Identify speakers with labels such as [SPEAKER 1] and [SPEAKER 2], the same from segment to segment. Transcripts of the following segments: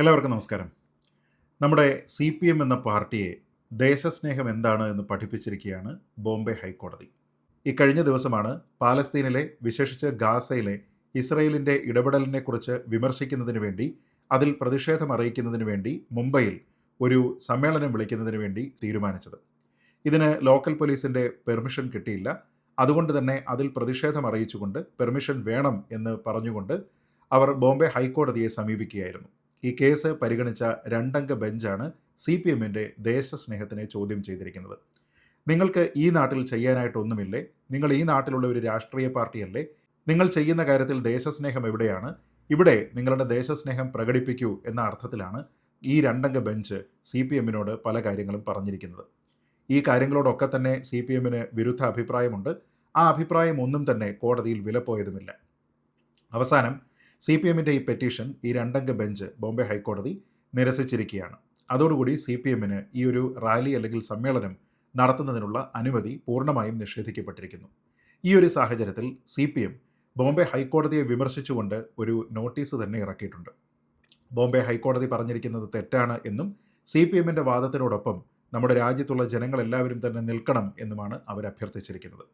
[SPEAKER 1] എല്ലാവർക്കും നമസ്കാരം. നമ്മുടെ സി പി എം എന്ന പാർട്ടിയെ ദേശസ്നേഹം എന്താണ് എന്ന് പഠിപ്പിച്ചിരിക്കുകയാണ് ബോംബെ ഹൈക്കോടതി. ഈ കഴിഞ്ഞ ദിവസമാണ് പാലസ്തീനിലെ വിശേഷിച്ച് ഗാസയിലെ ഇസ്രയേലിന്റെ ഇടപെടലിനെക്കുറിച്ച് വിമർശിക്കുന്നതിന് വേണ്ടി അതിൽ പ്രതിഷേധം അറിയിക്കുന്നതിന് വേണ്ടി മുംബൈയിൽ ഒരു സമ്മേളനം വിളിക്കുന്നതിന് വേണ്ടി തീരുമാനിച്ചത്. ഇതിന് ലോക്കൽ പോലീസിന്റെ പെർമിഷൻ കിട്ടിയില്ല. അതുകൊണ്ട് തന്നെ അതിൽ പ്രതിഷേധം അറിയിച്ചുകൊണ്ട് പെർമിഷൻ വേണം എന്ന് പറഞ്ഞുകൊണ്ട് അവർ ബോംബെ ഹൈക്കോടതിയെ സമീപിക്കുകയായിരുന്നു. ഈ കേസ് പരിഗണിച്ച രണ്ടംഗ ബെഞ്ചാണ് സി പി എമ്മിന്റെ ദേശസ്നേഹത്തിനെ ചോദ്യം ചെയ്തിരിക്കുന്നത്. നിങ്ങൾക്ക് ഈ നാട്ടിൽ ചെയ്യാനായിട്ടൊന്നുമില്ലേ? നിങ്ങൾ ഈ നാട്ടിലുള്ള ഒരു രാഷ്ട്രീയ പാർട്ടിയല്ലേ? നിങ്ങൾ ചെയ്യുന്ന കാര്യത്തിൽ ദേശസ്നേഹം എവിടെയാണ്? ഇവിടെ നിങ്ങളുടെ ദേശസ്നേഹം പ്രകടിപ്പിക്കൂ എന്ന അർത്ഥത്തിലാണ് ഈ രണ്ടംഗ ബെഞ്ച് സി പി എമ്മിനോട് പല കാര്യങ്ങളും പറഞ്ഞിരിക്കുന്നത്. ഈ കാര്യങ്ങളോടൊക്കെ തന്നെ സി പി എമ്മിന് വിരുദ്ധ അഭിപ്രായമുണ്ട്. ആ അഭിപ്രായം ഒന്നും തന്നെ കോടതിയിൽ വിലപ്പോയതുമില്ല. അവസാനം സി പി എമ്മിന്റെ ഈ പെറ്റീഷൻ ഈ രണ്ടംഗ ബെഞ്ച് ബോംബെ ഹൈക്കോടതി നിരസിച്ചിരിക്കുകയാണ്. അതോടുകൂടി സി പി എമ്മിന് ഈ ഒരു റാലി അല്ലെങ്കിൽ സമ്മേളനം നടത്തുന്നതിനുള്ള അനുമതി പൂർണമായും നിഷേധിക്കപ്പെട്ടിരിക്കുന്നു. ഈ ഒരു സാഹചര്യത്തിൽ സി പി എം ബോംബെ ഹൈക്കോടതിയെ വിമർശിച്ചുകൊണ്ട് ഒരു നോട്ടീസ് തന്നെ ഇറക്കിയിട്ടുണ്ട്. ബോംബെ ഹൈക്കോടതി പറഞ്ഞിരിക്കുന്നത് തെറ്റാണ് എന്നും സി പി എമ്മിന്റെ വാദത്തിനോടൊപ്പം നമ്മുടെ രാജ്യത്തുള്ള ജനങ്ങളെല്ലാവരും തന്നെ നിൽക്കണം എന്നുമാണ് അവർ അഭ്യർത്ഥിച്ചിരിക്കുന്നത്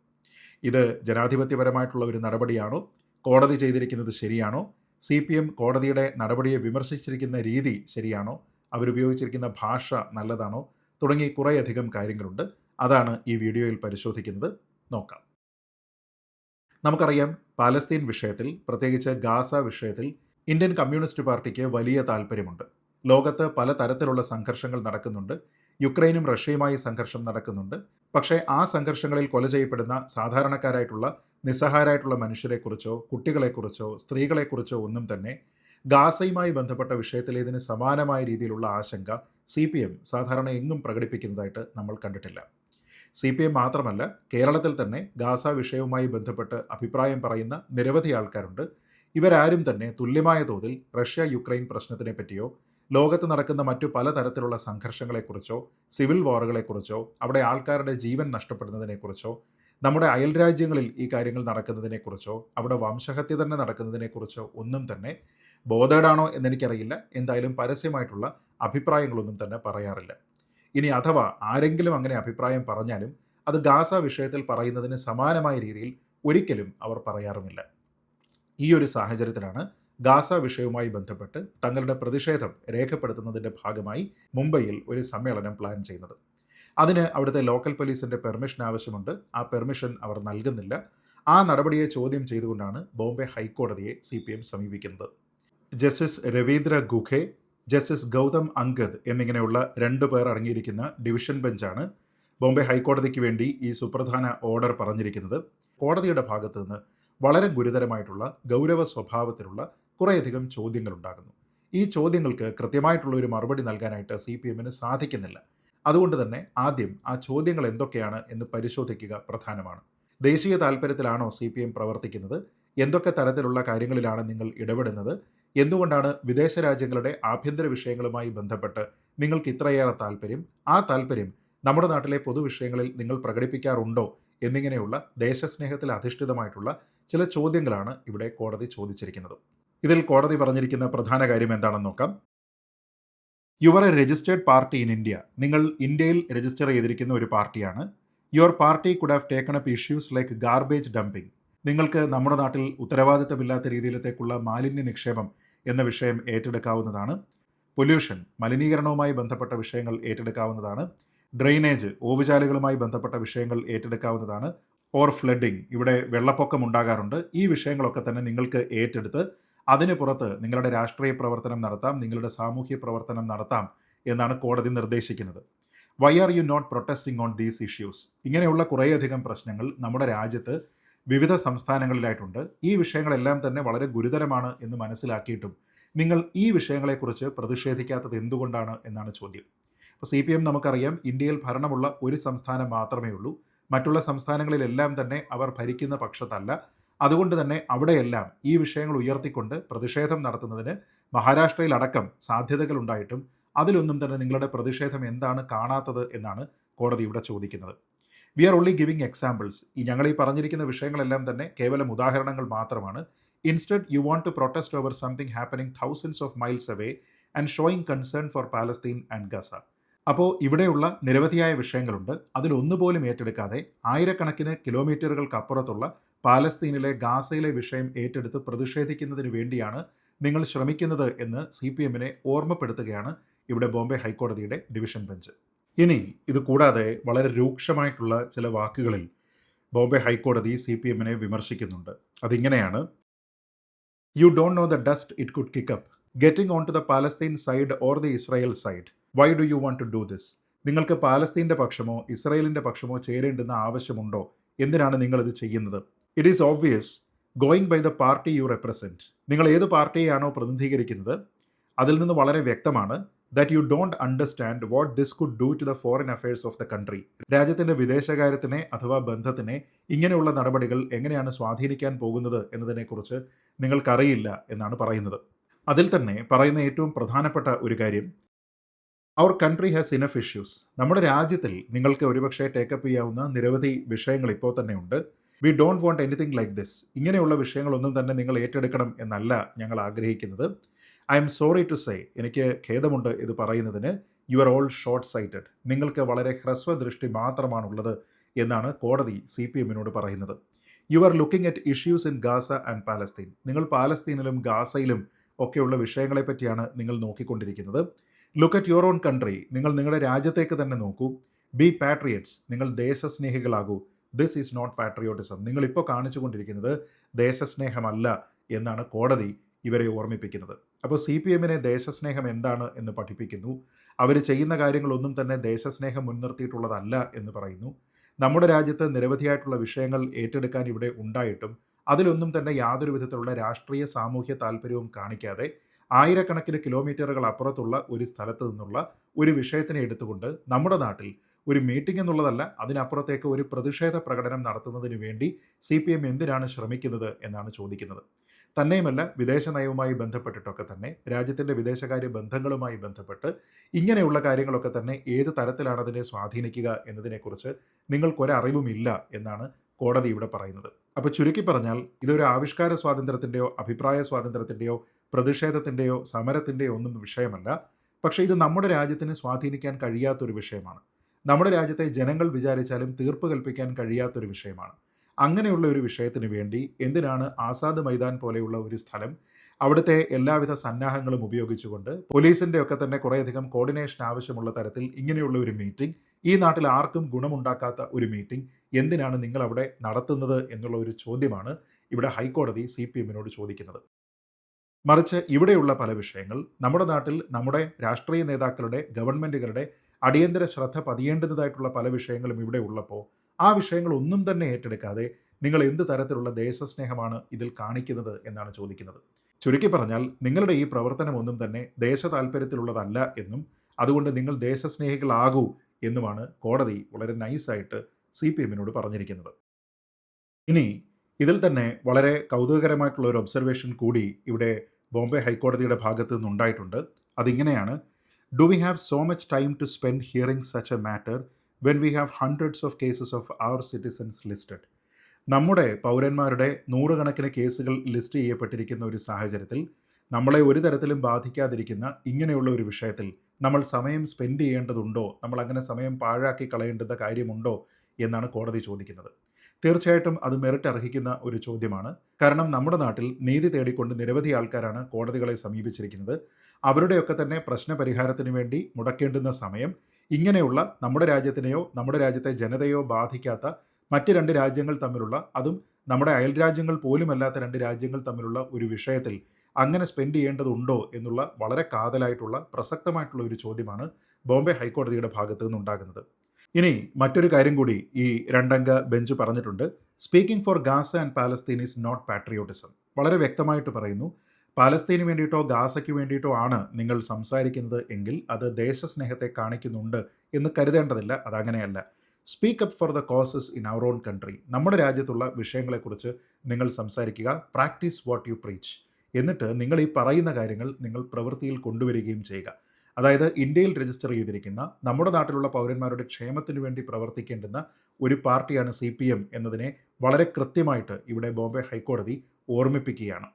[SPEAKER 1] ഇത് ജനാധിപത്യപരമായിട്ടുള്ള ഒരു നടപടിയാണോ? കോടതി ചെയ്തിരിക്കുന്നത് ശരിയാണോ? സി പി എം കോടതിയുടെ നടപടിയെ വിമർശിച്ചിരിക്കുന്ന രീതി ശരിയാണോ? അവരുപയോഗിച്ചിരിക്കുന്ന ഭാഷ നല്ലതാണോ? തുടങ്ങി കുറേയധികം കാര്യങ്ങളുണ്ട്. അതാണ് ഈ വീഡിയോയിൽ പരിശോധിക്കുന്നത്. നോക്കാം. നമുക്കറിയാം പാലസ്തീൻ വിഷയത്തിൽ പ്രത്യേകിച്ച് ഗാസ വിഷയത്തിൽ ഇന്ത്യൻ കമ്മ്യൂണിസ്റ്റ് പാർട്ടിക്ക് വലിയ താല്പര്യമുണ്ട് ലോകത്ത് പല തരത്തിലുള്ള സംഘർഷങ്ങൾ നടക്കുന്നുണ്ട്. യുക്രൈനും റഷ്യയുമായി സംഘർഷം നടക്കുന്നുണ്ട്. പക്ഷേ ആ സംഘർഷങ്ങളിൽ കൊല ചെയ്യപ്പെടുന്ന സാധാരണക്കാരായിട്ടുള്ള നിസ്സഹായരായിട്ടുള്ള മനുഷ്യരെക്കുറിച്ചോ കുട്ടികളെക്കുറിച്ചോ സ്ത്രീകളെക്കുറിച്ചോ ഒന്നും തന്നെ ഗാസയുമായി ബന്ധപ്പെട്ട വിഷയത്തിൽ ഇതിന് സമാനമായ രീതിയിലുള്ള ആശങ്ക സി പി എം സാധാരണ എങ്ങും പ്രകടിപ്പിക്കുന്നതായിട്ട് നമ്മൾ കണ്ടിട്ടില്ല. സി പി എം മാത്രമല്ല കേരളത്തിൽ തന്നെ ഗാസ വിഷയവുമായി ബന്ധപ്പെട്ട് അഭിപ്രായം പറയുന്ന നിരവധി ആൾക്കാരുണ്ട്. ഇവരാരും തന്നെ തുല്യമായ തോതിൽ റഷ്യ യുക്രൈൻ പ്രശ്നത്തിനെ പറ്റിയോ ലോകത്ത് നടക്കുന്ന മറ്റു പലതരത്തിലുള്ള സംഘർഷങ്ങളെക്കുറിച്ചോ സിവിൽ വാറുകളെക്കുറിച്ചോ അവിടെ ആൾക്കാരുടെ ജീവൻ നഷ്ടപ്പെടുന്നതിനെക്കുറിച്ചോ നമ്മുടെ അയൽ രാജ്യങ്ങളിൽ ഈ കാര്യങ്ങൾ നടക്കുന്നതിനെക്കുറിച്ചോ അവിടെ വംശഹത്യ തന്നെ നടക്കുന്നതിനെക്കുറിച്ചോ ഒന്നും തന്നെ ബോധേഡാണോ എന്നെനിക്കറിയില്ല. എന്തായാലും പരസ്യമായിട്ടുള്ള അഭിപ്രായങ്ങളൊന്നും തന്നെ പറയാറില്ല. ഇനി അഥവാ ആരെങ്കിലും അങ്ങനെ അഭിപ്രായം പറഞ്ഞാലും അത് ഗാസ വിഷയത്തിൽ പറയുന്നതിന് സമാനമായ രീതിയിൽ ഒരിക്കലും അവർ പറയാറുമില്ല. ഈ ഒരു സാഹചര്യത്തിലാണ് ഗാസ വിഷയവുമായി ബന്ധപ്പെട്ട് തങ്ങളുടെ പ്രതിഷേധം രേഖപ്പെടുത്തുന്നതിന്റെ ഭാഗമായി മുംബൈയിൽ ഒരു സമ്മേളനം പ്ലാൻ ചെയ്യുന്നത്. അതിന് അവിടുത്തെ ലോക്കൽ പോലീസിന്റെ പെർമിഷൻ ആവശ്യമുണ്ട്. ആ പെർമിഷൻ അവർ നൽകുന്നില്ല. ആ നടപടിയെ ചോദ്യം ചെയ്തുകൊണ്ടാണ് ബോംബെ ഹൈക്കോടതിയെ സി പി എം സമീപിക്കുന്നത്. ജസ്റ്റിസ് രവീന്ദ്ര ഗുഖെ ജസ്റ്റിസ് ഗൗതം അങ്കദ് എന്നിങ്ങനെയുള്ള രണ്ടു പേർ അടങ്ങിയിരിക്കുന്ന ഡിവിഷൻ ബെഞ്ചാണ് ബോംബെ ഹൈക്കോടതിക്ക് വേണ്ടി ഈ സുപ്രധാന ഓർഡർ പറഞ്ഞിരിക്കുന്നത്. കോടതിയുടെ ഭാഗത്തു നിന്ന് വളരെ ഗുരുതരമായിട്ടുള്ള ഗൗരവ സ്വഭാവത്തിലുള്ള കുറേയധികം ചോദ്യങ്ങളുണ്ടാകുന്നു ഈ ചോദ്യങ്ങൾക്ക് കൃത്യമായിട്ടുള്ള ഒരു മറുപടി നൽകാനായിട്ട് സി പി എമ്മിന് സാധിക്കുന്നില്ല. അതുകൊണ്ട് തന്നെ ആദ്യം ആ ചോദ്യങ്ങൾ എന്തൊക്കെയാണ് എന്ന് പരിശോധിക്കുക പ്രധാനമാണ്. ദേശീയ താല്പര്യത്തിലാണോ സി പി എം പ്രവർത്തിക്കുന്നത്? എന്തൊക്കെ തരത്തിലുള്ള കാര്യങ്ങളിലാണ് നിങ്ങൾ ഇടപെടുന്നത്? എന്തുകൊണ്ടാണ് വിദേശ രാജ്യങ്ങളുടെ ആഭ്യന്തര വിഷയങ്ങളുമായി ബന്ധപ്പെട്ട് നിങ്ങൾക്ക് ഇത്രയേറെ താല്പര്യം ആ താല്പര്യം നമ്മുടെ നാട്ടിലെ പൊതുവിഷയങ്ങളിൽ നിങ്ങൾ പ്രകടിപ്പിക്കാറുണ്ടോ? എന്നിങ്ങനെയുള്ള ദേശസ്നേഹത്തിൽ അധിഷ്ഠിതമായിട്ടുള്ള ചില ചോദ്യങ്ങളാണ് ഇവിടെ കോടതി ചോദിച്ചിരിക്കുന്നത്. ഇതിൽ കോടതി പറഞ്ഞിരിക്കുന്ന പ്രധാന കാര്യം എന്താണെന്ന് നോക്കാം. You are a registered party in India നിങ്ങൾ ഇന്ത്യയിൽ രജിസ്റ്റർ ചെയ്തിരിക്കുന്ന ഒരു പാർട്ടിയാണ്. Your party could have taken up issues like garbage dumping നിങ്ങൾക്ക് നമ്മുടെ നാട്ടിൽ ഉത്തരവാദിത്തമില്ലാത്ത രീതിയിലത്തേക്കുള്ള മാലിന്യ നിക്ഷേപം എന്ന വിഷയം ഏറ്റെടുക്കാവുന്നതാണ്. പൊല്യൂഷൻ മലിനീകരണവുമായി ബന്ധപ്പെട്ട വിഷയങ്ങൾ ഏറ്റെടുക്കാവുന്നതാണ്. ഡ്രെയിനേജ് ഓവുചാലുകളുമായി ബന്ധപ്പെട്ട വിഷയങ്ങൾ ഏറ്റെടുക്കാവുന്നതാണ്. ഓർ ഫ്ലഡിംഗ് ഇവിടെ വെള്ളപ്പൊക്കം ഉണ്ടാകാറുണ്ട്. ഈ വിഷയങ്ങളൊക്കെ തന്നെ നിങ്ങൾക്ക് ഏറ്റെടുത്ത് അതിന് പുറത്ത് നിങ്ങളുടെ രാഷ്ട്രീയ പ്രവർത്തനം നടത്താം നിങ്ങളുടെ സാമൂഹ്യ പ്രവർത്തനം നടത്താം എന്നാണ് കോടതി നിർദ്ദേശിക്കുന്നത്. Why are you not protesting on these issues ഇങ്ങനെയുള്ള കുറേയധികം പ്രശ്നങ്ങൾ നമ്മുടെ രാജ്യത്ത് വിവിധ സംസ്ഥാനങ്ങളിലായിട്ടുണ്ട്. ഈ വിഷയങ്ങളെല്ലാം തന്നെ വളരെ ഗുരുതരമാണ് എന്ന് മനസ്സിലാക്കിയിട്ടും നിങ്ങൾ ഈ വിഷയങ്ങളെക്കുറിച്ച് പ്രതിഷേധിക്കാത്തത് എന്തുകൊണ്ടാണ് എന്നാണ് ചോദ്യം. അപ്പോൾ സി പി എം നമുക്കറിയാം ഇന്ത്യയിൽ ഭരണമുള്ള ഒരു സംസ്ഥാനം മാത്രമേ ഉള്ളൂ. മറ്റുള്ള സംസ്ഥാനങ്ങളിലെല്ലാം തന്നെ അവർ ഭരിക്കുന്ന പക്ഷത്തല്ല. അതുകൊണ്ട് തന്നെ അവിടെയെല്ലാം ഈ വിഷയങ്ങൾ ഉയർത്തിക്കൊണ്ട് പ്രതിഷേധം നടത്തുന്നതിന് മഹാരാഷ്ട്രയിലടക്കം സാധ്യതകൾ ഉണ്ടായിട്ടും അതിലൊന്നും തന്നെ നിങ്ങളുടെ പ്രതിഷേധം എന്താണ് കാണാത്തത് എന്നാണ് കോടതി ഇവിടെ ചോദിക്കുന്നത്. We are only giving examples ഈ ഞങ്ങൾ ഈ പറഞ്ഞിരിക്കുന്ന വിഷയങ്ങളെല്ലാം തന്നെ കേവലം ഉദാഹരണങ്ങൾ മാത്രമാണ്. Instead you want to protest over something happening thousands of miles away and showing concern for Palestine and Gaza അപ്പോൾ ഇവിടെയുള്ള നിരവധിയായ വിഷയങ്ങളുണ്ട്. അതിലൊന്നുപോലും ഏറ്റെടുക്കാതെ ആയിരക്കണക്കിന് കിലോമീറ്ററുകൾക്കപ്പുറത്തുള്ള പാലസ്തീനിലെ ഗാസയിലെ വിഷയം ഏറ്റെടുത്ത് പ്രതിഷേധിക്കുന്നതിന് വേണ്ടിയാണ് നിങ്ങൾ ശ്രമിക്കുന്നത് എന്ന് സി പി എമ്മിനെ ഓർമ്മപ്പെടുത്തുകയാണ് ഇവിടെ ബോംബെ ഹൈക്കോടതിയുടെ ഡിവിഷൻ ബെഞ്ച്. ഇനി ഇത് കൂടാതെ വളരെ രൂക്ഷമായിട്ടുള്ള ചില വാക്കുകളിൽ ബോംബെ ഹൈക്കോടതി സി പി എമ്മിനെ വിമർശിക്കുന്നുണ്ട്. അതിങ്ങനെയാണ് you don't know the dust it could kick up getting on to the Palestine side or the Israel side why do you want to do this നിങ്ങൾക്ക് പാലസ്തീന്റെ പക്ഷമോ ഇസ്രായേലിന്റെ പക്ഷമോ ചേരേണ്ടുന്ന ആവശ്യമുണ്ടോ? എന്തിനാണ് നിങ്ങളിത് ചെയ്യുന്നത്? It is obvious going by the party you represent നിങ്ങൾ ഏത് പാർട്ടിയെയാണോ പ്രതിനിധീകരിക്കുന്നത് അതിൽ നിന്ന് വളരെ വ്യക്തമാണ് that you don't understand what this could do to the foreign affairs of the country രാജ്യത്തിന്റെ വിദേശകാര്യത്തിനെ അഥവാ ബന്ധത്തിനെ ഇങ്ങനെയുള്ള നടപടികൾ എങ്ങനെയാണ് സ്വാധീനിക്കാൻ പോകുന്നത് എന്നതിനെക്കുറിച്ച് നിങ്ങൾക്കറിയില്ല എന്നാണ് പറയുന്നത്. അതിൽ തന്നെ പറയുന്ന ഏറ്റവും പ്രധാനപ്പെട്ട ഒരു കാര്യം our country has enough issues നമ്മുടെ രാജ്യത്തിൽ നിങ്ങൾക്ക് ഒരുപക്ഷെ ടേക്കപ്പ് ചെയ്യാവുന്ന നിരവധി വിഷയങ്ങൾ ഇപ്പോൾ തന്നെ ഉണ്ട്. We don't want anything like this ഇങ്ങനെയുള്ള വിഷയങ്ങളൊന്നും തന്നെ നിങ്ങൾ ഏറ്റെടുക്കണം എന്നല്ല ഞങ്ങൾ ആഗ്രഹിക്കുന്നത്. I am sorry to say എനിക്ക് ഖേദമുണ്ട് ഇത് പറയുന്നതിന്. You are all short sighted നിങ്ങൾക്ക് വളരെ ഹ്രസ്വദൃഷ്ടി മാത്രമാണുള്ളത് എന്നാണ് കോടതി സി പി എമ്മിനോട് പറയുന്നത്. You are looking at issues in Gaza and Palestine നിങ്ങൾ പാലസ്തീനിലും ഗാസയിലും ഒക്കെയുള്ള വിഷയങ്ങളെ പറ്റിയാണ് നിങ്ങൾ നോക്കിക്കൊണ്ടിരിക്കുന്നത്. Look at your own country നിങ്ങൾ നിങ്ങളുടെ രാജ്യത്തേക്ക് തന്നെ നോക്കൂ. ബി പാട്രിയറ്റ്സ് നിങ്ങൾ ദേശസ്നേഹികളാകൂ. ദിസ് ഈസ് നോട്ട് പാട്രിയോട്ടിസം നിങ്ങളിപ്പോൾ കാണിച്ചുകൊണ്ടിരിക്കുന്നത് ദേശസ്നേഹമല്ല എന്നാണ് കോടതി ഇവരെ ഓർമ്മിപ്പിക്കുന്നത്. അപ്പോൾ സി പി എമ്മിനെ ദേശസ്നേഹം എന്താണ് എന്ന് പഠിപ്പിക്കുന്നു. അവർ ചെയ്യുന്ന കാര്യങ്ങളൊന്നും തന്നെ ദേശസ്നേഹം മുൻനിർത്തിയിട്ടുള്ളതല്ല എന്ന് പറയുന്നു. നമ്മുടെ രാജ്യത്ത് നിരവധിയായിട്ടുള്ള വിഷയങ്ങൾ ഏറ്റെടുക്കാൻ ഇവിടെ ഉണ്ടായിട്ടും അതിലൊന്നും തന്നെ യാതൊരു വിധത്തിലുള്ള രാഷ്ട്രീയ സാമൂഹ്യ താല്പര്യവും കാണിക്കാതെ ആയിരക്കണക്കിന് കിലോമീറ്ററുകൾ അപ്പുറത്തുള്ള ഒരു സ്ഥലത്ത് നിന്നുള്ള ഒരു വിഷയത്തിനെ എടുത്തുകൊണ്ട് നമ്മുടെ നാട്ടിൽ ഒരു മീറ്റിംഗ് എന്നുള്ളതല്ല അതിനപ്പുറത്തേക്ക് ഒരു പ്രതിഷേധ പ്രകടനം നടത്തുന്നതിന് വേണ്ടി സി പി എം എന്തിനാണ് ശ്രമിക്കുന്നത് എന്നാണ് ചോദിക്കുന്നത്. തന്നെയുമല്ല വിദേശ നയവുമായി ബന്ധപ്പെട്ടിട്ടൊക്കെ തന്നെ രാജ്യത്തിന്റെ വിദേശകാര്യ ബന്ധങ്ങളുമായി ബന്ധപ്പെട്ട് ഇങ്ങനെയുള്ള കാര്യങ്ങളൊക്കെ തന്നെ ഏത് തരത്തിലാണ് അതിനെ സ്വാധീനിക്കുക എന്നതിനെക്കുറിച്ച് നിങ്ങൾക്കൊരറിവുമില്ല എന്നാണ് കോടതി ഇവിടെ പറയുന്നത്. അപ്പോൾ ചുരുക്കി പറഞ്ഞാൽ ഇതൊരു ആവിഷ്കാര സ്വാതന്ത്ര്യത്തിന്റെയോ അഭിപ്രായ സ്വാതന്ത്ര്യത്തിന്റെയോ പ്രതിഷേധത്തിന്റെയോ സമരത്തിന്റെയോ ഒന്നും വിഷയമല്ല. പക്ഷേ ഇത് നമ്മുടെ രാജ്യത്തിന് സ്വാധീനിക്കാൻ കഴിയാത്തൊരു വിഷയമാണ്. നമ്മുടെ രാജ്യത്തെ ജനങ്ങൾ വിചാരിച്ചാലും തീർപ്പ് കൽപ്പിക്കാൻ കഴിയാത്തൊരു വിഷയമാണ്. അങ്ങനെയുള്ള ഒരു വിഷയത്തിന് വേണ്ടി എന്തിനാണ് ആസാദ് മൈതാൻ പോലെയുള്ള ഒരു സ്ഥലം അവിടുത്തെ എല്ലാവിധ സന്നാഹങ്ങളും ഉപയോഗിച്ചുകൊണ്ട് പോലീസിന്റെ ഒക്കെ തന്നെ കുറേയധികം കോർഡിനേഷൻ ആവശ്യമുള്ള തരത്തിൽ ഇങ്ങനെയുള്ള ഒരു മീറ്റിംഗ് ഈ നാട്ടിൽ ആർക്കും ഗുണമുണ്ടാക്കാത്ത ഒരു മീറ്റിംഗ് എന്തിനാണ് നിങ്ങൾ അവിടെ നടത്തുന്നത് എന്നുള്ള ഒരു ചോദ്യമാണ് ഇവിടെ ഹൈക്കോടതി സി പി എമ്മിനോട് ചോദിക്കുന്നത്. മറിച്ച് ഇവിടെയുള്ള പല വിഷയങ്ങൾ നമ്മുടെ നാട്ടിൽ നമ്മുടെ രാഷ്ട്രീയ നേതാക്കളുടെ ഗവൺമെന്റുകളുടെ അടിയന്തര ശ്രദ്ധ പതിയേണ്ടതായിട്ടുള്ള പല വിഷയങ്ങളും ഇവിടെ ഉള്ളപ്പോൾ ആ വിഷയങ്ങൾ ഒന്നും തന്നെ ഏറ്റെടുക്കാതെ നിങ്ങൾ എന്ത് തരത്തിലുള്ള ദേശസ്നേഹമാണ് ഇതിൽ കാണിക്കുന്നത് എന്നാണ് ചോദിക്കുന്നത്. ചുരുക്കി പറഞ്ഞാൽ നിങ്ങളുടെ ഈ പ്രവർത്തനം ഒന്നും തന്നെ ദേശ താല്പര്യത്തിലുള്ളതല്ല എന്നും അതുകൊണ്ട് നിങ്ങൾ ദേശസ്നേഹികളാകൂ എന്നുമാണ് കോടതി വളരെ നൈസായിട്ട് സി പി എമ്മിനോട് പറഞ്ഞിരിക്കുന്നത്. ഇനി ഇതിൽ തന്നെ വളരെ കൗതുകകരമായിട്ടുള്ള ഒരു ഒബ്സർവേഷൻ കൂടി ഇവിടെ ബോംബെ ഹൈക്കോടതിയുടെ ഭാഗത്തു നിന്നുണ്ടായിട്ടുണ്ട്. അതിങ്ങനെയാണ് do we have so much time to spend hearing such a matter when we have hundreds of cases of our citizens listed നമ്മുടെ പൗരന്മാരുടെ നൂറുകണക്കിന് കേസുകൾ ലിസ്റ്റ് ചെയ്യപ്പെട്ടിരിക്കുന്ന ഒരു സാഹചര്യത്തിൽ നമ്മളെ ഒരു തരത്തിലും ബാധിക്കാതിരിക്കുന്ന ഇങ്ങനെയുള്ള ഒരു വിഷയത്തിൽ നമ്മൾ സമയം സ്പെൻഡ് ചെയ്യേണ്ടതുണ്ടോ? നമ്മൾ അങ്ങനെ സമയം പാഴാക്കി കളയേണ്ടുന്ന കാര്യമുണ്ടോ? എന്നാണ് കോടതി ചോദിക്കുന്നത്. തീർച്ചയായിട്ടും അത് മെറിറ്റ് അർഹിക്കുന്ന ഒരു ചോദ്യമാണ്. കാരണം നമ്മുടെ നാട്ടിൽ നീതി തേടിക്കൊണ്ട് നിരവധി ആൾക്കാരാണ് കോടതികളെ സമീപിച്ചിരിക്കുന്നത്. അവരുടെയൊക്കെ തന്നെ പ്രശ്ന പരിഹാരത്തിന് വേണ്ടി മുടക്കേണ്ടുന്ന സമയം ഇങ്ങനെയുള്ള നമ്മുടെ രാജ്യത്തിനെയോ നമ്മുടെ രാജ്യത്തെ ജനതയോ ബാധിക്കാത്ത മറ്റ് രണ്ട് രാജ്യങ്ങൾ തമ്മിലുള്ള അതും നമ്മുടെ അയൽ രാജ്യങ്ങൾ പോലുമല്ലാത്ത രണ്ട് രാജ്യങ്ങൾ തമ്മിലുള്ള ഒരു വിഷയത്തിൽ അങ്ങനെ സ്പെൻഡ് ചെയ്യേണ്ടതുണ്ടോ എന്നുള്ള വളരെ കാതലായിട്ടുള്ള പ്രസക്തമായിട്ടുള്ള ഒരു ചോദ്യമാണ് ബോംബെ ഹൈക്കോടതിയുടെ ഭാഗത്തു നിന്നുണ്ടാകുന്നത്. ഇനി മറ്റൊരു കാര്യം കൂടി ഈ രണ്ടംഗ ബെഞ്ച് പറഞ്ഞിട്ടുണ്ട്. Speaking for Gaza and Palestine is not patriotism വളരെ വ്യക്തമായിട്ട് പറയുന്നു. പാലസ്തീന് വേണ്ടിയിട്ടോ ഗാസയ്ക്ക് വേണ്ടിയിട്ടോ ആണ് നിങ്ങൾ സംസാരിക്കുന്നത് എങ്കിൽ അത് ദേശസ്നേഹത്തെ കാണിക്കുന്നുണ്ട് എന്ന് കരുതേണ്ടതില്ല. അതങ്ങനെയല്ല. Speak up for the causes in our own country നമ്മുടെ രാജ്യത്തുള്ള വിഷയങ്ങളെക്കുറിച്ച് നിങ്ങൾ സംസാരിക്കുക. പ്രാക്ടീസ് വാട്ട് യു പ്രീച്ച് എന്നിട്ട് നിങ്ങൾ ഈ പറയുന്ന കാര്യങ്ങൾ നിങ്ങൾ പ്രവൃത്തിയിൽ കൊണ്ടുവരികയും ചെയ്യുക. അതായത് ഇന്ത്യയിൽ രജിസ്റ്റർ ചെയ്തിരിക്കുന്ന നമ്മുടെ നാട്ടിലുള്ള പൗരന്മാരുടെ ക്ഷേമത്തിന് വേണ്ടി പ്രവർത്തിക്കേണ്ടുന്ന ഒരു പാർട്ടിയാണ് സി പി എം എന്നതിനെ വളരെ കൃത്യമായിട്ട് ഇവിടെ ബോംബെ ഹൈക്കോടതി ഓർമ്മിപ്പിക്കുകയാണ്.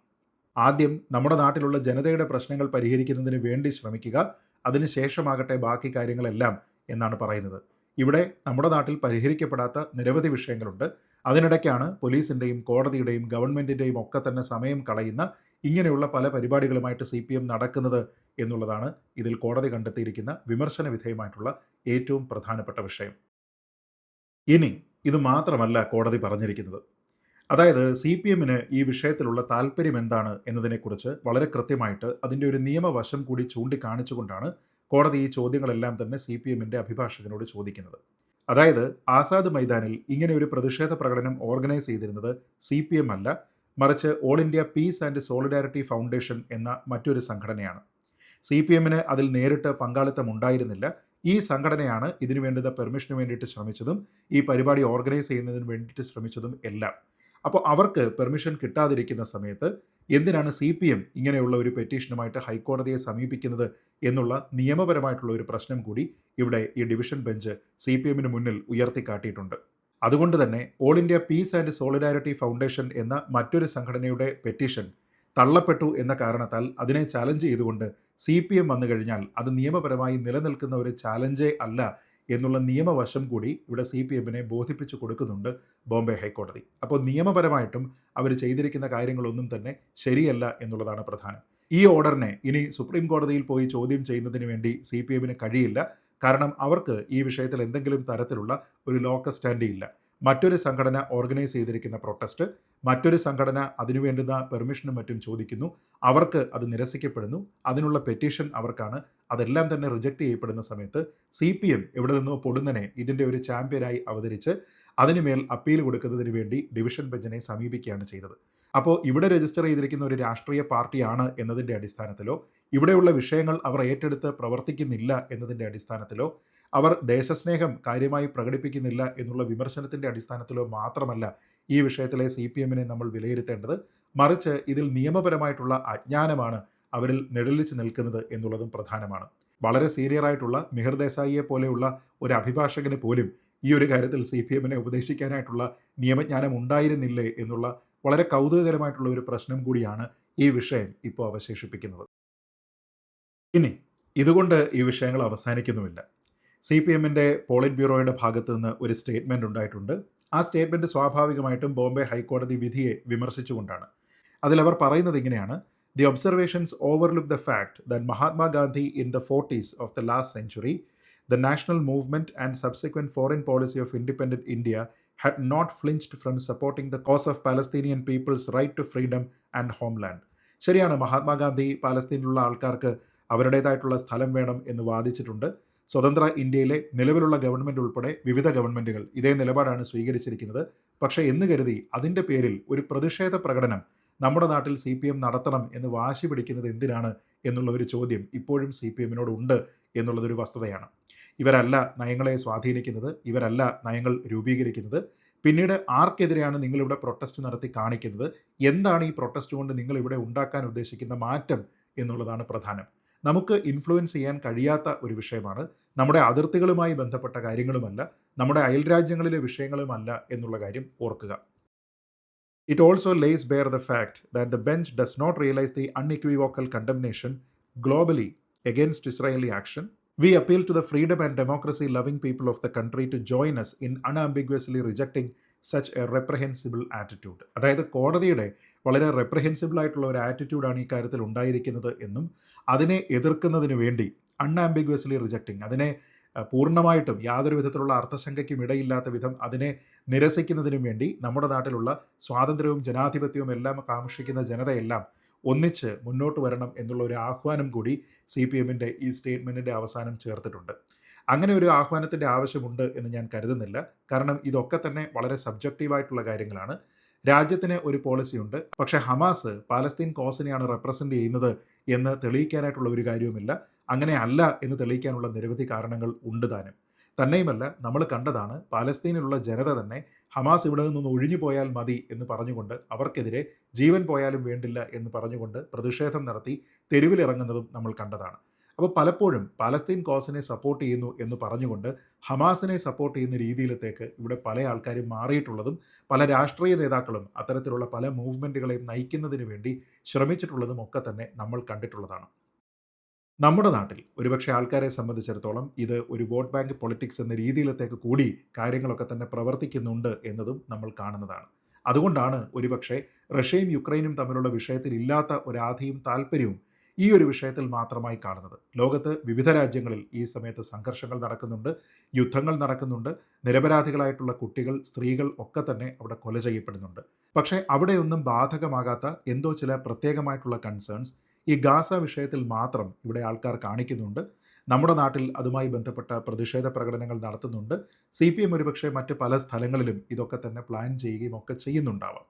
[SPEAKER 1] ആദ്യം നമ്മുടെ നാട്ടിലുള്ള ജനതയുടെ പ്രശ്നങ്ങൾ പരിഹരിക്കുന്നതിന് വേണ്ടി ശ്രമിക്കുക അതിനുശേഷമാകട്ടെ ബാക്കി കാര്യങ്ങളെല്ലാം എന്നാണ് പറയുന്നത്. ഇവിടെ നമ്മുടെ നാട്ടിൽ പരിഹരിക്കപ്പെടാത്ത നിരവധി വിഷയങ്ങളുണ്ട്. അതിനിടയ്ക്കാണ് പോലീസിന്റെയും കോടതിയുടെയും ഗവൺമെന്റിന്റെയും ഒക്കെ തന്നെ സമയം കളയുന്ന ഇങ്ങനെയുള്ള പല പരിപാടികളുമായിട്ട് സി പി എം നടക്കുന്നത് എന്നുള്ളതാണ് ഇതിൽ കോടതി കണ്ടെത്തിയിരിക്കുന്ന വിമർശന വിധേയമായിട്ടുള്ള ഏറ്റവും പ്രധാനപ്പെട്ട വിഷയം. ഇനി ഇത് മാത്രമല്ല കോടതി പറഞ്ഞിരിക്കുന്നത്. അതായത് സി പി എമ്മിന് ഈ വിഷയത്തിലുള്ള താല്പര്യം എന്താണ് എന്നതിനെക്കുറിച്ച് വളരെ കൃത്യമായിട്ട് അതിന്റെ ഒരു നിയമവശം കൂടി ചൂണ്ടിക്കാണിച്ചുകൊണ്ടാണ് കോടതി ഈ ചോദ്യങ്ങളെല്ലാം തന്നെ സി പി എമ്മിന്റെ അഭിഭാഷകനോട് ചോദിക്കുന്നത്. അതായത് ആസാദ് മൈതാനിൽ ഇങ്ങനെ ഒരു പ്രതിഷേധ പ്രകടനം ഓർഗനൈസ് ചെയ്തിരുന്നത് സി പി എം അല്ല മറിച്ച് all India peace and solidarity foundation എന്ന മറ്റൊരു സംഘടനയാണ്. സി പി എമ്മിന് അതിൽ നേരിട്ട് പങ്കാളിത്തം ഉണ്ടായിരുന്നില്ല. ഈ സംഘടനയാണ് ഇതിനു വേണ്ടുന്ന പെർമിഷന് വേണ്ടിയിട്ട് ശ്രമിച്ചതും ഈ പരിപാടി ഓർഗനൈസ് ചെയ്യുന്നതിന് വേണ്ടിയിട്ട് ശ്രമിച്ചതും എല്ലാം. അപ്പോൾ അവർക്ക് പെർമിഷൻ കിട്ടാതിരിക്കുന്ന സമയത്ത് എന്തിനാണ് സി പി എം ഇങ്ങനെയുള്ള ഒരു പെറ്റീഷനുമായിട്ട് ഹൈക്കോടതിയെ സമീപിക്കുന്നത് എന്നുള്ള നിയമപരമായിട്ടുള്ള ഒരു പ്രശ്നം കൂടി ഇവിടെ ഈ ഡിവിഷൻ ബെഞ്ച് സി പി എമ്മിന് മുന്നിൽ ഉയർത്തിക്കാട്ടിയിട്ടുണ്ട്. അതുകൊണ്ട് തന്നെ all India peace and solidarity foundation എന്ന മറ്റൊരു സംഘടനയുടെ പെറ്റീഷൻ തള്ളപ്പെട്ടു എന്ന കാരണത്താൽ അതിനെ ചാലഞ്ച് ചെയ്തുകൊണ്ട് സി പി എം വന്നു കഴിഞ്ഞാൽ അത് നിയമപരമായി നിലനിൽക്കുന്ന ഒരു ചാലഞ്ചേ അല്ല എന്നുള്ള നിയമവശം കൂടി ഇവിടെ സി പി എമ്മിനെ ബോധിപ്പിച്ചു കൊടുക്കുന്നുണ്ട് ബോംബെ ഹൈക്കോടതി. അപ്പോൾ നിയമപരമായിട്ടും അവർ ചെയ്തിരിക്കുന്ന കാര്യങ്ങളൊന്നും തന്നെ ശരിയല്ല എന്നുള്ളതാണ് പ്രധാനം. ഈ ഓർഡറിനെ ഇനി സുപ്രീം കോടതിയിൽ പോയി ചോദ്യം ചെയ്യുന്നതിന് വേണ്ടി സി പി എമ്മിന് കഴിയില്ല. കാരണം അവർക്ക് ഈ വിഷയത്തിൽ എന്തെങ്കിലും തരത്തിലുള്ള ഒരു ലോക്കൽ സ്റ്റാൻഡ് ഇല്ല. മറ്റൊരു സംഘടന ഓർഗനൈസ് ചെയ്തിരിക്കുന്ന പ്രൊട്ടസ്റ്റ് മറ്റൊരു സംഘടന അതിനുവേണ്ടുന്ന പെർമിഷനും മറ്റും ചോദിക്കുന്നു. അവർക്ക് അത് നിരസിക്കപ്പെടുന്നു. അതിനുള്ള പെറ്റീഷൻ അവർക്കാണ്. അതെല്ലാം തന്നെ റിജക്റ്റ് ചെയ്യപ്പെടുന്ന സമയത്ത് സി പി എം എവിടെ നിന്നോ പൊടുന്നനെ ഇതിന്റെ ഒരു ചാമ്പ്യനായി അവതരിച്ച് അതിനുമേൽ അപ്പീൽ കൊടുക്കുന്നതിന് വേണ്ടി ഡിവിഷൻ ബെഞ്ചിനെ സമീപിക്കുകയാണ് ചെയ്തത്. അപ്പോൾ ഇവിടെ രജിസ്റ്റർ ചെയ്തിരിക്കുന്ന ഒരു രാഷ്ട്രീയ പാർട്ടിയാണ് എന്നതിന്റെ അടിസ്ഥാനത്തിലോ ഇവിടെയുള്ള വിഷയങ്ങൾ അവർ ഏറ്റെടുത്ത് പ്രവർത്തിക്കുന്നില്ല എന്നതിന്റെ അടിസ്ഥാനത്തിലോ അവർ ദേശസ്നേഹം കാര്യമായി പ്രകടിപ്പിക്കുന്നില്ല എന്നുള്ള വിമർശനത്തിന്റെ അടിസ്ഥാനത്തിലോ മാത്രമല്ല ഈ വിഷയത്തിലെ സി പി എമ്മിനെ നമ്മൾ വിലയിരുത്തേണ്ടത്. മറിച്ച് ഇതിൽ നിയമപരമായിട്ടുള്ള അജ്ഞാനമാണ് അവരിൽ നിഴലിച്ച് നിൽക്കുന്നത് എന്നുള്ളതും പ്രധാനമാണ്. വളരെ സീനിയർ ആയിട്ടുള്ള മിഹിർ ദേശായിയെ പോലെയുള്ള ഒരു അഭിഭാഷകന് പോലും ഈ ഒരു കാര്യത്തിൽ സി പി എമ്മിനെ ഉപദേശിക്കാനായിട്ടുള്ള നിയമജ്ഞാനം ഉണ്ടായിരുന്നില്ലേ എന്നുള്ള വളരെ കൗതുകകരമായിട്ടുള്ള ഒരു പ്രശ്നം കൂടിയാണ് ഈ വിഷയം ഇപ്പോൾ അവശേഷിപ്പിക്കുന്നത്. ഇനി ഇതുകൊണ്ട് ഈ വിഷയങ്ങൾ അവസാനിക്കുന്നുമില്ല. സി പി എമ്മിന്റെ പോളിറ്റ് ബ്യൂറോയുടെ ഭാഗത്ത് നിന്ന് ഒരു സ്റ്റേറ്റ്മെന്റ് ഉണ്ടായിട്ടുണ്ട്. ആ സ്റ്റേറ്റ്മെന്റ് സ്വാഭാവികമായിട്ടും ബോംബെ ഹൈക്കോടതി വിധിയെ വിമർശിച്ചുകൊണ്ടാണ്. അതിലവർ പറയുന്നത് ഇങ്ങനെയാണ് the observations overlook the fact that Mahatma Gandhi in the forties of the last century the national movement and subsequent foreign policy of independent India had not flinched from supporting the cause of Palestinian people's right to freedom and homeland. ശരിയാണ് മഹാത്മാഗാന്ധി പാലസ്തീനിലുള്ള ആൾക്കാർക്ക് അവരുടേതായിട്ടുള്ള സ്ഥലം വേണം എന്ന് വാദിച്ചിട്ടുണ്ട്. സ്വതന്ത്ര ഇന്ത്യയിലെ നിലവിലുള്ള government ഉൾപ്പെടെ വിവിധ ഗവൺമെന്റുകൾ ഇതേ നിലപാടാണ് സ്വീകരിച്ചിരിക്കുന്നത്. പക്ഷേ എന്ന് കരുതി അതിന്റെ പേരിൽ ഒരു പ്രതിഷേധ പ്രകടനം നമ്മുടെ നാട്ടിൽ സി പി എം നടത്തണം എന്ന് വാശി പിടിക്കുന്നത് എന്തിനാണ് എന്നുള്ള ഒരു ചോദ്യം ഇപ്പോഴും സി പി എമ്മിനോടുണ്ട് എന്നുള്ളതൊരു വസ്തുതയാണ്. ഇവരല്ല നയങ്ങളെ സ്വാധീനിക്കുന്നത് ഇവരല്ല നയങ്ങൾ രൂപീകരിക്കുന്നത്. പിന്നീട് ആർക്കെതിരെയാണ് നിങ്ങളിവിടെ പ്രൊട്ടസ്റ്റ് നടത്തി കാണിക്കുന്നത്? എന്താണ് ഈ പ്രൊട്ടസ്റ്റ് കൊണ്ട് നിങ്ങൾ ഇവിടെ ഉണ്ടാക്കാൻ ഉദ്ദേശിക്കുന്ന മാറ്റം എന്നുള്ളതാണ് പ്രധാനം. നമുക്ക് ഇൻഫ്ലുവൻസ് ചെയ്യാൻ കഴിയാത്ത ഒരു വിഷയമാണ്. നമ്മുടെ അതിർത്തികളുമായി ബന്ധപ്പെട്ട കാര്യങ്ങളുമല്ല. നമ്മുടെ അയൽരാജ്യങ്ങളിലെ വിഷയങ്ങളുമല്ല എന്നുള്ള കാര്യം ഓർക്കുക. It also lays bare the fact that the bench does not realise the unequivocal condemnation globally against Israeli action. We appeal to the freedom and democracy loving people of the country to join us in unambiguously rejecting such a reprehensible attitude അതായത് കോടതിയുടെ വളരെ റെപ്രഹെൻസിബിൾ ആയിട്ടുള്ള ഒരു ആറ്റിറ്റ്യൂഡാണ് ഈ കാര്യത്തിൽ ഉണ്ടായിരിക്കുന്നത് എന്നും അതിനെ എതിർക്കുന്നതിന് വേണ്ടി അൺആംബിഗ്വസ്ലി റിജക്റ്റിംഗ് അതിനെ പൂർണമായിട്ടും യാതൊരു വിധത്തിലുള്ള അർത്ഥശങ്കയ്ക്കും ഇടയില്ലാത്ത വിധം അതിനെ നിരസിക്കുന്നതിനും വേണ്ടി നമ്മുടെ നാട്ടിലുള്ള സ്വാതന്ത്ര്യവും ജനാധിപത്യവും എല്ലാം കാക്ഷിക്കുന്ന ജനതയെല്ലാം ഒന്നിച്ച് മുന്നോട്ട് വരണം എന്നുള്ള ഒരു ആഹ്വാനം കൂടി സി പി എമ്മിന്റെ ഈ സ്റ്റേറ്റ്മെന്റിന്റെ അവസാനം ചേർത്തിട്ടുണ്ട്. അങ്ങനെ ഒരു ആഹ്വാനത്തിന്റെ ആവശ്യമുണ്ട് എന്ന് ഞാൻ കരുതുന്നില്ല. കാരണം ഇതൊക്കെ തന്നെ വളരെ സബ്ജക്റ്റീവായിട്ടുള്ള കാര്യങ്ങളാണ്. രാജ്യത്തിന് ഒരു പോളിസിയുണ്ട് പക്ഷേ ഹമാസ് പാലസ്തീൻ കോസിനെയാണ് റെപ്രസെന്റ് ചെയ്യുന്നത് എന്ന് തെളിയിക്കാനായിട്ടുള്ള ഒരു കാര്യവുമില്ല. അങ്ങനെ അല്ല എന്ന് തെളിയിക്കാനുള്ള നിരവധി കാരണങ്ങൾ ഉണ്ട് താനും. തന്നെയുമല്ല നമ്മൾ കണ്ടതാണ് പാലസ്തീനിലുള്ള ജനത തന്നെ ഹമാസ് ഇവിടെ നിന്ന് ഒഴിഞ്ഞു പോയാൽ മതി എന്ന് പറഞ്ഞുകൊണ്ട് അവർക്കെതിരെ ജീവൻ പോയാലും വേണ്ടില്ല എന്ന് പറഞ്ഞുകൊണ്ട് പ്രതിഷേധം നടത്തി തെരുവിലിറങ്ങുന്നതും നമ്മൾ കണ്ടതാണ്. അപ്പോൾ പലപ്പോഴും പാലസ്തീൻ കോസിനെ സപ്പോർട്ട് ചെയ്യുന്നു എന്ന് പറഞ്ഞുകൊണ്ട് ഹമാസിനെ സപ്പോർട്ട് ചെയ്യുന്ന രീതിയിലത്തേക്ക് ഇവിടെ പല ആൾക്കാരും മാറിയിട്ടുള്ളതും പല രാഷ്ട്രീയ നേതാക്കളും അത്തരത്തിലുള്ള പല മൂവ്മെന്റുകളെയും നയിക്കുന്നതിന് വേണ്ടി ശ്രമിച്ചിട്ടുള്ളതും ഒക്കെ തന്നെ നമ്മൾ കണ്ടിട്ടുള്ളതാണ്. നമ്മുടെ നാട്ടിൽ ഒരുപക്ഷെ ആൾക്കാരെ സംബന്ധിച്ചിടത്തോളം ഇത് ഒരു വോട്ട് ബാങ്ക് പൊളിറ്റിക്സ് എന്ന രീതിയിലത്തേക്ക് കൂടി കാര്യങ്ങളൊക്കെ തന്നെ പ്രവർത്തിക്കുന്നുണ്ട് എന്നതും നമ്മൾ കാണുന്നതാണ്. അതുകൊണ്ടാണ് ഒരുപക്ഷെ റഷ്യയും യുക്രൈനും തമ്മിലുള്ള വിഷയത്തിൽ ഇല്ലാത്ത ഒരാധിയും താല്പര്യവും ഈ ഒരു വിഷയത്തിൽ മാത്രമായി കാണുന്നത്. ലോകത്ത് വിവിധ രാജ്യങ്ങളിൽ ഈ സമയത്ത് സംഘർഷങ്ങൾ നടക്കുന്നുണ്ട് യുദ്ധങ്ങൾ നടക്കുന്നുണ്ട് നിരപരാധികളായിട്ടുള്ള കുട്ടികൾ സ്ത്രീകൾ ഒക്കെ തന്നെ അവിടെ കൊല ചെയ്യപ്പെടുന്നുണ്ട്. പക്ഷേ അവിടെയൊന്നും ബാധകമാകാത്ത എന്തോ ചില പ്രത്യേകമായിട്ടുള്ള കൺസേൺസ് ഈ ഗാസ വിഷയത്തിൽ മാത്രം ഇവിടെ ആൾക്കാർ കാണിക്കുന്നുണ്ട്. നമ്മുടെ നാട്ടിൽ അതുമായി ബന്ധപ്പെട്ട പ്രതിഷേധ പ്രകടനങ്ങൾ നടത്തുന്നുണ്ട്. സി പി എം ഒരുപക്ഷെ മറ്റ് പല സ്ഥലങ്ങളിലും ഇതൊക്കെ തന്നെ പ്ലാൻ ചെയ്യുകയും ഒക്കെ ചെയ്യുന്നുണ്ടാവാം.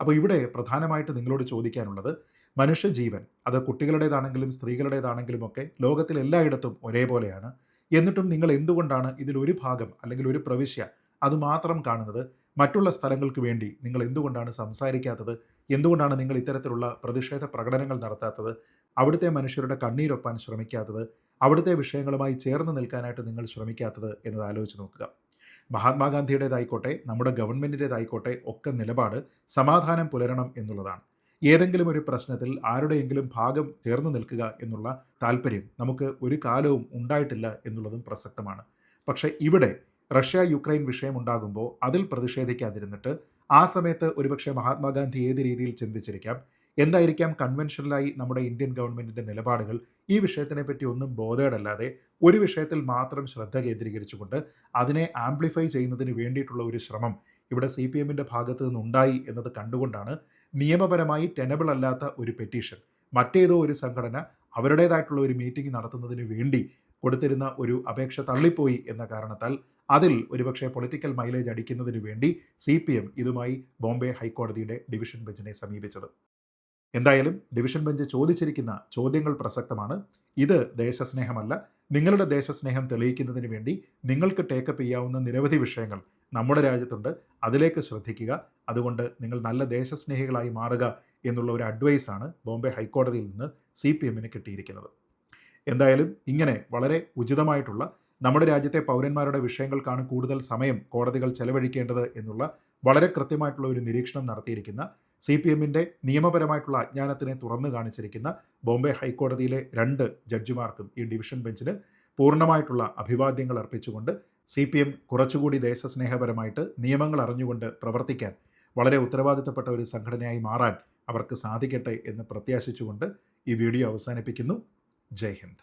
[SPEAKER 1] അപ്പോൾ ഇവിടെ പ്രധാനമായിട്ട് നിങ്ങളോട് ചോദിക്കാനുള്ളത് മനുഷ്യജീവൻ അത് കുട്ടികളുടേതാണെങ്കിലും സ്ത്രീകളുടേതാണെങ്കിലും ഒക്കെ ലോകത്തിൽ എല്ലായിടത്തും ഒരേപോലെയാണ്. എന്നിട്ടും നിങ്ങൾ എന്തുകൊണ്ടാണ് ഇതിലൊരു ഭാഗം അല്ലെങ്കിൽ ഒരു പ്രവിശ്യ അതുമാത്രം കാണുന്നത്? മറ്റുള്ള സ്ഥലങ്ങൾക്ക് വേണ്ടി നിങ്ങൾ എന്തുകൊണ്ടാണ് സംസാരിക്കാത്തത്? എന്തുകൊണ്ടാണ് നിങ്ങൾ ഇത്തരത്തിലുള്ള പ്രതിഷേധ പ്രകടനങ്ങൾ നടത്താത്തത്? അവിടുത്തെ മനുഷ്യരുടെ കണ്ണീരൊപ്പാൻ ശ്രമിക്കാത്തത്? അവിടുത്തെ വിഷയങ്ങളുമായി ചേർന്ന് നിൽക്കാനായിട്ട് നിങ്ങൾ ശ്രമിക്കാത്തത് എന്നത് ആലോചിച്ച് നോക്കുക. മഹാത്മാഗാന്ധിയുടേതായിക്കോട്ടെ നമ്മുടെ ഗവൺമെന്റിന്റേതായിക്കോട്ടെ ഒക്കെ നിലപാട് സമാധാനം പുലരണം എന്നുള്ളതാണ്. ഏതെങ്കിലും ഒരു പ്രശ്നത്തിൽ ആരുടെയെങ്കിലും ഭാഗം ചേർന്ന് നിൽക്കുക എന്നുള്ള താല്പര്യം നമുക്ക് ഒരു കാലവും ഉണ്ടായിട്ടില്ല എന്നുള്ളതും പ്രസക്തമാണ്. പക്ഷേ ഇവിടെ റഷ്യ യുക്രൈൻ വിഷയം ഉണ്ടാകുമ്പോൾ അതിൽ പ്രതിഷേധിക്കാതിരുന്നിട്ട് ആ സമയത്ത് ഒരുപക്ഷെ മഹാത്മാഗാന്ധി ഏത് രീതിയിൽ ചിന്തിച്ചിരിക്കാം? എന്തായിരിക്കാം കൺവെൻഷനലായി നമ്മുടെ ഇന്ത്യൻ ഗവൺമെന്റിന്റെ നിലപാടുകൾ? ഈ വിഷയത്തിനെ പറ്റി ഒന്നും ബോധേഡല്ലാതെ ഒരു വിഷയത്തിൽ മാത്രം ശ്രദ്ധ കേന്ദ്രീകരിച്ചുകൊണ്ട് അതിനെ ആംപ്ലിഫൈ ചെയ്യുന്നതിന് വേണ്ടിയിട്ടുള്ള ഒരു ശ്രമം ഇവിടെ സി പി എമ്മിന്റെ ഭാഗത്ത് നിന്നുണ്ടായി എന്നത് കണ്ടുകൊണ്ടാണ് നിയമപരമായി ടെനബിൾ അല്ലാത്ത ഒരു പെറ്റീഷൻ മറ്റേതോ ഒരു സംഘടന അവരുടേതായിട്ടുള്ള ഒരു മീറ്റിംഗ് നടത്തുന്നതിന് വേണ്ടി കൊടുത്തിരുന്ന ഒരു അപേക്ഷ തള്ളിപ്പോയി എന്ന കാരണത്താൽ അതിൽ ഒരുപക്ഷെ പൊളിറ്റിക്കൽ മൈലേജ് അടിക്കുന്നതിന് വേണ്ടി സി പി എം ഇതുമായി ബോംബെ ഹൈക്കോടതിയുടെ ഡിവിഷൻ ബെഞ്ചിനെ സമീപിച്ചത്. എന്തായാലും ഡിവിഷൻ ബെഞ്ച് ചോദിച്ചിരിക്കുന്ന ചോദ്യങ്ങൾ പ്രസക്തമാണ്. ഇത് ദേശസ്നേഹമല്ല. നിങ്ങളുടെ ദേശസ്നേഹം തെളിയിക്കുന്നതിന് വേണ്ടി നിങ്ങൾക്ക് ടേക്കപ്പ് ചെയ്യാവുന്ന നിരവധി വിഷയങ്ങൾ നമ്മുടെ രാജ്യത്തുണ്ട്. അതിലേക്ക് ശ്രദ്ധിക്കുക. അതുകൊണ്ട് നിങ്ങൾ നല്ല ദേശസ്നേഹികളായി മാറുക എന്നുള്ള ഒരു അഡ്വൈസാണ് ബോംബെ ഹൈക്കോടതിയിൽ നിന്ന് സി പി എമ്മിന് കിട്ടിയിരിക്കുന്നത്. എന്തായാലും ഇങ്ങനെ വളരെ ഉചിതമായിട്ടുള്ള നമ്മുടെ രാജ്യത്തെ പൗരന്മാരുടെ വിഷയങ്ങൾക്കാണ് കൂടുതൽ സമയം കോടതികൾ ചെലവഴിക്കേണ്ടത് എന്നുള്ള വളരെ കൃത്യമായിട്ടുള്ള ഒരു നിരീക്ഷണം നടത്തിയിരിക്കുന്ന സി പി എമ്മിന്റെ നിയമപരമായിട്ടുള്ള അജ്ഞാനത്തിനെ തുറന്നു കാണിച്ചിരിക്കുന്ന ബോംബെ ഹൈക്കോടതിയിലെ രണ്ട് ജഡ്ജിമാർക്കും ഈ ഡിവിഷൻ ബെഞ്ചിന് പൂർണമായിട്ടുള്ള അഭിവാദ്യങ്ങൾ അർപ്പിച്ചുകൊണ്ട് സി പി എം കുറച്ചുകൂടി ദേശസ്നേഹപരമായിട്ട് നിയമങ്ങൾ അറിഞ്ഞുകൊണ്ട് പ്രവർത്തിക്കാൻ വളരെ ഉത്തരവാദിത്തപ്പെട്ട ഒരു സംഘടനയായി മാറാൻ അവർക്ക് സാധിക്കട്ടെ എന്ന് പ്രത്യാശിച്ചുകൊണ്ട് ഈ വീഡിയോ അവസാനിപ്പിക്കുന്നു. ജയ് ഹിന്ദ്.